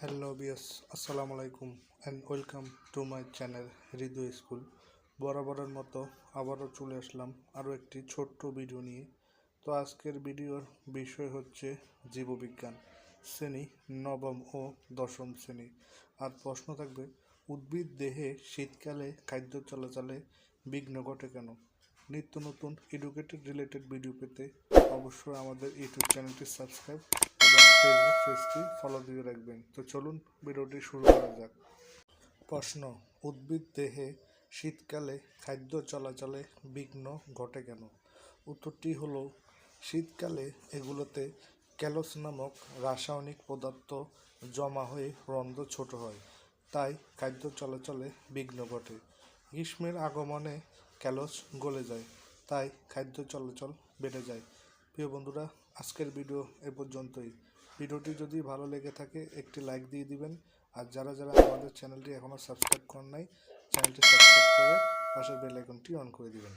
Hello বিয়াস আসসালামু আলাইকুম and welcome to my channel Hriday school বরাবরের মতো আবারও চলে আসলাম আরও একটি ছোট্ট ভিডিও নিয়ে। তো আজকের ভিডিওর বিষয় হচ্ছে জীববিজ্ঞান, শ্রেণি নবম ও দশম শ্রেণি। আর প্রশ্ন থাকবে, উদ্ভিদ দেহে শীতকালে খাদ্য চলাচলে বিঘ্ন ঘটে কেন? নিত্য নতুন এডুকেটেড রিলেটেড ভিডিও পেতে অবশ্যই আমাদের ইউটিউব চ্যানেলটি সাবস্ক্রাইব এবং ফেসবুক পেজটি ফলো দিয়ে রাখবেন। তো চলুন ভিডিওটি শুরু করা যাক। প্রশ্ন, উদ্ভিদ দেহে শীতকালে খাদ্য চলাচলে বিঘ্ন ঘটে কেন? উত্তরটি হলো, শীতকালে এগুলোতে ক্যালোস নামক রাসায়নিক পদার্থ জমা হয়ে রন্ধ্র ছোট হয়, তাই খাদ্য চলাচলে বিঘ্ন ঘটে। গ্রীষ্মের আগমনে ক্যালোস গলে যায়, তাই খাদ্য চলাচল বেড়ে যায়। প্রিয় বন্ধুরা, আজকের ভিডিও এ পর্যন্তই। ভিডিওটি যদি ভালো লেগে থাকে, একটি লাইক দিয়ে দিবেন। আর যারা যারা আমাদের চ্যানেলটি এখনও সাবস্ক্রাইব করেন নাই, চ্যানেলটি সাবস্ক্রাইব করে পাশের বেল আইকনটি অন করে দিবেন।